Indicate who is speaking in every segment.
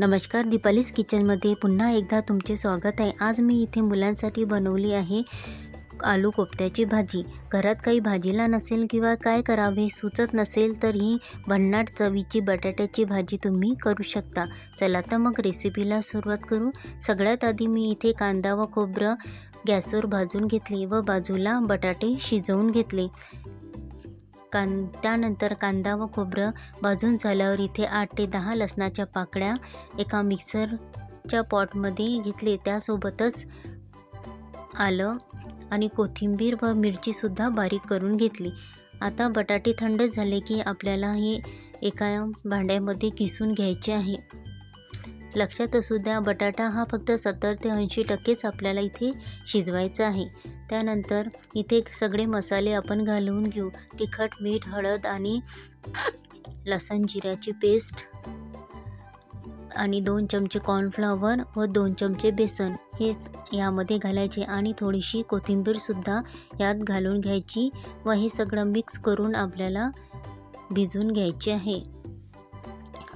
Speaker 1: नमस्कार दीपालीस किचनमध्ये पुन्हा एकदा तुमचे स्वागत आहे. आज मी इथे मुलांसाठी बनवली आहे आलू कोफ्त्याची भाजी. घरात काही भाजीला नसेल किंवा काय करावे सुचत नसेल तर ही भन्नाट चवीची बटाट्याची भाजी तुम्ही करू शकता. चला तर मग रेसिपीला सुरुवात करू. सगळ्यात आधी मी इथे कांदा व खोबरं गॅसवर भाजून घेतले व बाजूला बटाटे शिजवून घेतले. कां त्यानंतर कांदा व खोबरं भाजून झाल्यावर इथे आठ ते दहा लसणाच्या पाकळ्या एका मिक्सरच्या पॉटमध्ये घेतले. त्यासोबतच आलं आणि कोथिंबीर व मिरचीसुद्धा बारीक करून घेतली. आता बटाटे थंड झाले की आपल्याला हे एका भांड्यामध्ये किसून घ्यायचे आहे. लक्षात असू द्या बटाटा हा फक्त सत्तर ते ऐंशी टक्केच आपल्याला इथे शिजवायचा आहे. त्यानंतर इथे सगळे मसाले आपण घालून घेऊ. तिखट मीठ हळद आणि लसण जिऱ्याची पेस्ट आणि दोन चमचे कॉर्नफ्लॉवर व दोन चमचे बेसन. हेच यामध्ये घालायचे आणि थोडीशी कोथिंबीरसुद्धा यात घालून घ्यायची व हे सगळं मिक्स करून आपल्याला भिजून घ्यायचे आहे.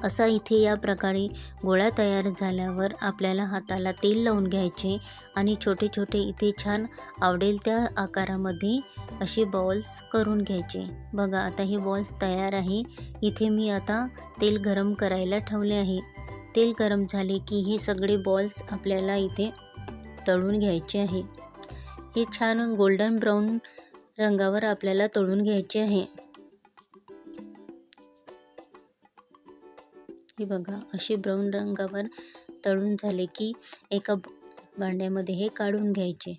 Speaker 1: असा इथे या प्रकारे गोळा तयार झाल्यावर आपल्याला हाताला तेल लावून घ्यायचे आणि छोटे छोटे इथे छान आवडेल त्या आकारामध्ये असे बॉल्स करून घ्यायचे. बघा आता हे बॉल्स तयार आहे. इथे मी आता तेल गरम करायला ठेवले आहे. तेल गरम झाले की हे सगळे बॉल्स आपल्याला इथे तळून घ्यायचे आहे. हे छान गोल्डन ब्राऊन रंगावर आपल्याला तळून घ्यायचे आहे. हे बघा असे ब्राऊन रंगावर तळून झाले की एका भांड्यामध्ये हे काढून घ्यायचे.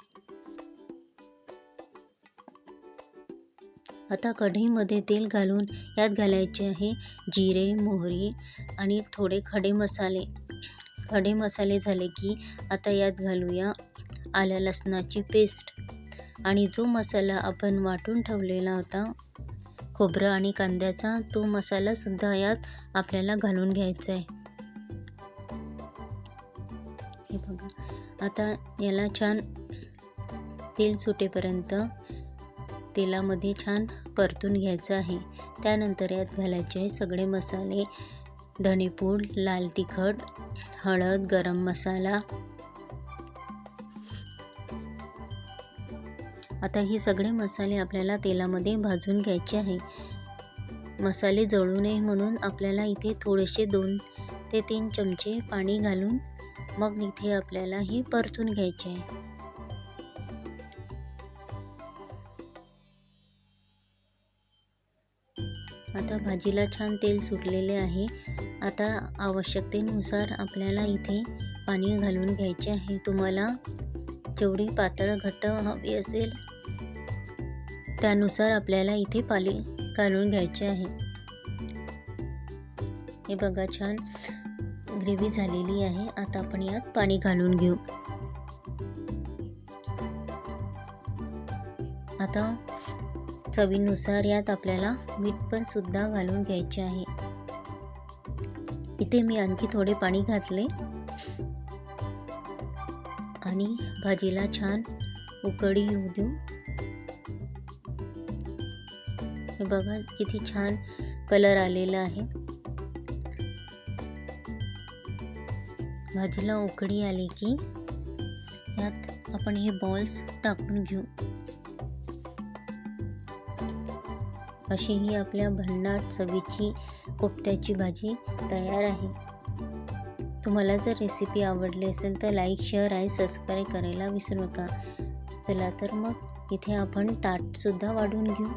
Speaker 1: आता कढईमध्ये तेल घालून यात घालायचे आहे जिरे मोहरी आणि थोडे खडे मसाले. खडे मसाले झाले की आता यात घालूया आल्या लसणाची पेस्ट आणि जो मसाला आपण वाटून ठेवलेला होता खोबरं आणि कांद्याचा तो मसालासुद्धा यात आपल्याला घालून घ्यायचा आहे. हे बघा. आता याला छान तेल सुटेपर्यंत तेलामध्ये छान परतून घ्यायचं आहे. त्यानंतर यात घालायचे आहे सगळे मसाले. धणेपूड लाल तिखट हळद गरम मसाला आता हे सगळे मसाले आपल्याला तेलामध्ये भाजून घ्यायचे आहे. मसाले जळू नये म्हणून आपल्याला इथे थोडेसे दोन ते तीन चमचे पाणी घालून मग इथे आपल्याला हे परतून घ्यायचे आहे. आता भाजीला छान तेल सुटलेले आहे. आता आवश्यकतेनुसार आपल्याला इथे पाणी घालून घ्यायचे आहे. तुम्हाला जेवढी पातळ घट्ट हवी असेल त्यानुसार आपल्याला इथे पाणी घालून घ्यायचे आहे. हे बघा छान ग्रेव्ही झालेली आहे. आता आपण यात पाणी घालून घेऊ. आता चवीनुसार यात आपल्याला मीठ पण सुद्धा घालून घ्यायचे आहे. इथे मी आणखी थोडे पाणी घातले. आणि भाजीला छान उकळी येऊ देऊ. हे बघा किती छान कलर आलेला आहे. भाजीला उकडी आली की यात आपण हे बॉल्स टाकून घेऊ. अशी ही आपल्या भन्नाट चवीची कोफ्त्याची भाजी तयार आहे. तुम्हाला जर रेसिपी आवडली असेल तर लाईक शेअर आणि सबस्क्राईब करायला विसरू नका. चला तर मग इथे आपण ताटसुद्धा वाढून घेऊ.